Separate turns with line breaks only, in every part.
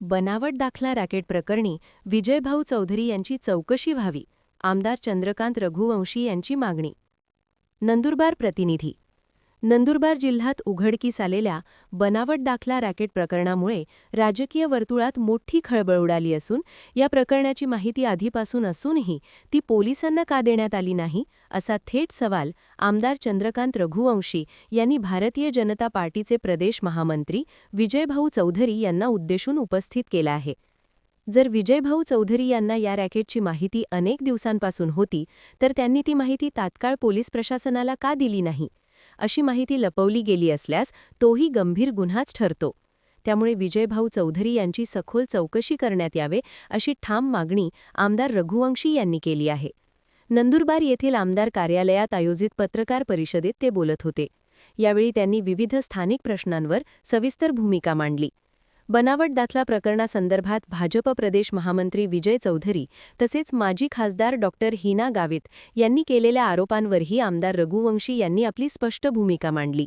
बनावट दाखला रॅकेट प्रकरणी विजयभाऊ चौधरी यांची चौकशी व्हावी आमदार चंद्रकांत रघुवंशी यांची मागणी. नंदुरबार प्रतिनिधी नंदुरबार जिल्ह्यात उघडकीस आलेल्या बनावट दाखला रॅकेट प्रकरणामुळे राजकीय वर्तुळात मोठी खळबळ उडाली असून या प्रकरणाची माहिती आधीपासून असूनही ती पोलिसांना का देण्यात आली नाही असा थेट सवाल आमदार चंद्रकांत रघुवंशी यांनी भारतीय जनता पार्टीचे प्रदेश महामंत्री विजयभाऊ चौधरी यांना उद्देशून उपस्थित केला आहे. जर विजयभाऊ चौधरी यांना या रॅकेटची माहिती अनेक दिवसांपासून होती तर त्यांनी ती माहिती तात्काळ पोलीस प्रशासनाला का दिली नाही? अशी माहिती लपवली गेली असल्यास तोही गंभीर गुन्हाच ठरतो. त्यामुळे विजयभाऊ चौधरी यांची सखोल चौकशी करण्यात यावे अशी ठाम मागणी आमदार रघुवंशी यांनी केली आहे. नंदुरबार येथील आमदार कार्यालयात आयोजित पत्रकार परिषदेत ते बोलत होते. यावेळी त्यांनी विविध स्थानिक प्रश्नांवर सविस्तर भूमिका मांडली. बनावट दाखला प्रकरणासंदर्भात भाजप प्रदेश महामंत्री विजय चौधरी तसेच माजी खासदार डॉक्टर हिना गावित यांनी केलेल्या आरोपांवरही आमदार रघुवंशी यांनी आपली स्पष्ट भूमिका मांडली.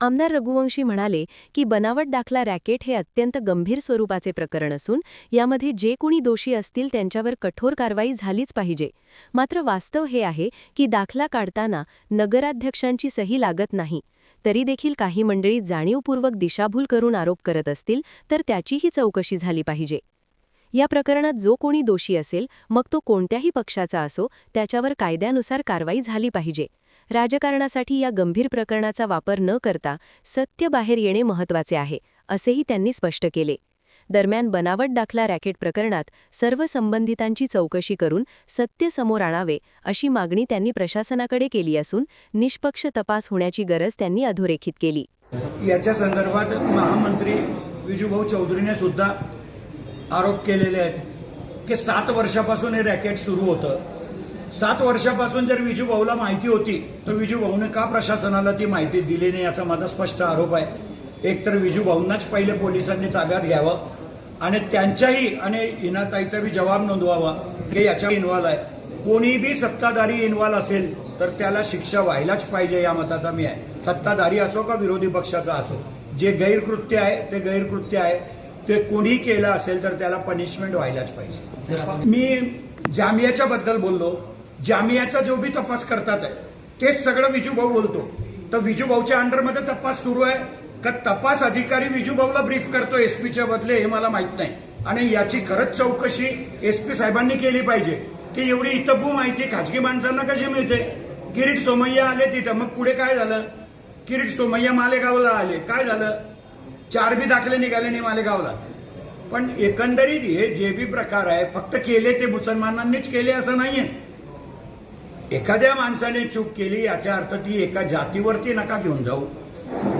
आमदार रघुवंशी म्हणाले की बनावट दाखला रॅकेट हे अत्यंत गंभीर स्वरूपाचे प्रकरण असून यामध्ये जे कोणी दोषी असतील त्यांच्यावर कठोर कारवाई झालीच पाहिजे. मात्र वास्तव हे आहे की दाखला काढताना नगराध्यक्षांची सही लागत नाही. तरी देखील काही मंडळी जाणीवपूर्वक दिशाभूल करून आरोप करत असतील तर त्याचीही चौकशी झाली पाहिजे. या प्रकरणात जो कोणी दोषी असेल मग तो कोणत्याही पक्षाचा असो त्याच्यावर कायद्यानुसार कारवाई झाली पाहिजे. राजकारणासाठी या गंभीर प्रकरणाचा वापर न करता सत्य बाहेर येणे महत्त्वाचे आहे असेही त्यांनी स्पष्ट केले. दरम्यान बनावट दाखला रॅकेट प्रकरणात सर्व संबंधितांची चौकशी करून सत्य समोर आणावे अशी मागणी त्यांनी प्रशासनाकडे केली असून निष्पक्ष तपास होण्याची गरज त्यांनी अधोरेखित केली.
याच्या संदर्भात महामंत्री विजूभाऊ चौधरीने सुद्धा आरोप केलेले आहेत की सात वर्षापासून हे रॅकेट सुरू होतं. सात वर्षापासून जर विजूभाऊला माहिती होती तर विजूभाऊने का प्रशासनाला ती माहिती दिली नाही याचा माझा स्पष्ट आरोप आहे. एकतर विजूभाऊंनाच पहिले पोलिसांनी ताब्यात घ्यावं आणि त्यांच्याही आणि इनाताईचा बी जबाब नोंदवावा की याच्या इन्व्हॉल्व आहे. कोणी बी सत्ताधारी इन्व्हॉल्व असेल तर त्याला शिक्षा व्हायलाच पाहिजे या मताचा मी आहे. सत्ताधारी असो का विरोधी पक्षाचा असो जे गैरकृत्य आहे ते गैरकृत्य आहे. ते कोणी केलं असेल तर त्याला पनिशमेंट व्हायलाच पाहिजे. मी जामियाच्या बद्दल बोललो. जामियाचा जो बी तपास करतात आहे तेच सगळं विजूभाऊ बोलतो. तर विजूभाऊच्या अंडरमध्ये तपास सुरू आहे. का तपास अधिकारी विजूभाऊला ब्रीफ करतो एसपीच्या बदले हे मला माहीत नाही. आणि याची खरंच चौकशी एसपी साहेबांनी केली पाहिजे. की एवढी इतबू माहिती खाजगी माणसांना कशी मिळते? किरीट सोमय्या आले तिथं. मग पुढे काय झालं? किरीट सोमय्या मालेगावला आले. काय झालं? चार बी दाखले निघाले नाही मालेगावला. पण एकंदरीत हे जे बी प्रकार आहे फक्त केले ते मुसलमानांनीच केले असं नाहीये. एखाद्या माणसाने चूक केली याचा अर्थ ती एका जातीवरती नका घेऊन जाऊ.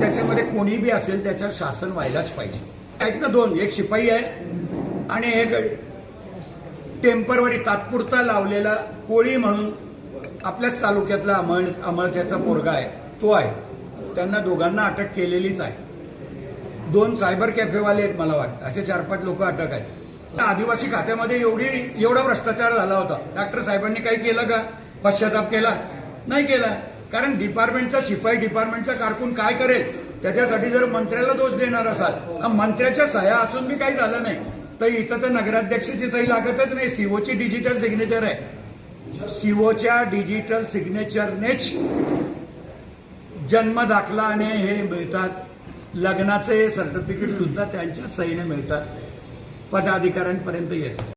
त्याच्यामध्ये कोणी बी असेल त्याच्यात शासन व्हायलाच पाहिजे. आहेत ना दोन एक शिपाई आहे आणि एक टेम्परवरी तात्पुरता लावलेला कोळी म्हणून आपल्याच तालुक्यातला अमळ अमळत्याचा पोरगा आहे तो आहे. त्यांना दोघांना अटक केलेलीच आहे. दोन सायबर कॅफेवाले आहेत मला वाटतं. असे चार पाच लोक अटक आहेत. आदिवासी खात्यामध्ये एवढी एवढा भ्रष्टाचार झाला होता. डॉक्टर साहेबांनी काही केलं का? पश्चाताप केला? नाही केला. कारण डिपार्टमेंटचा शिपाई डिपार्टमेंटचा कारकून काय करेल? त्याच्यासाठी जर मंत्र्याला दोष देणार असाल मंत्र्याच्या सह्या असून बी काही झालं नाही तर इथं तर नगराध्यक्षाची सही लागतच नाही. सीओची डिजिटल सिग्नेचर आहे. सीओच्या डिजिटल सिग्नेचरनेच जन्म दाखला आणि हे मिळतात. लग्नाचे सर्टिफिकेट सुद्धा त्यांच्या सहीने मिळतात. पदाधिकाऱ्यांपर्यंत येतात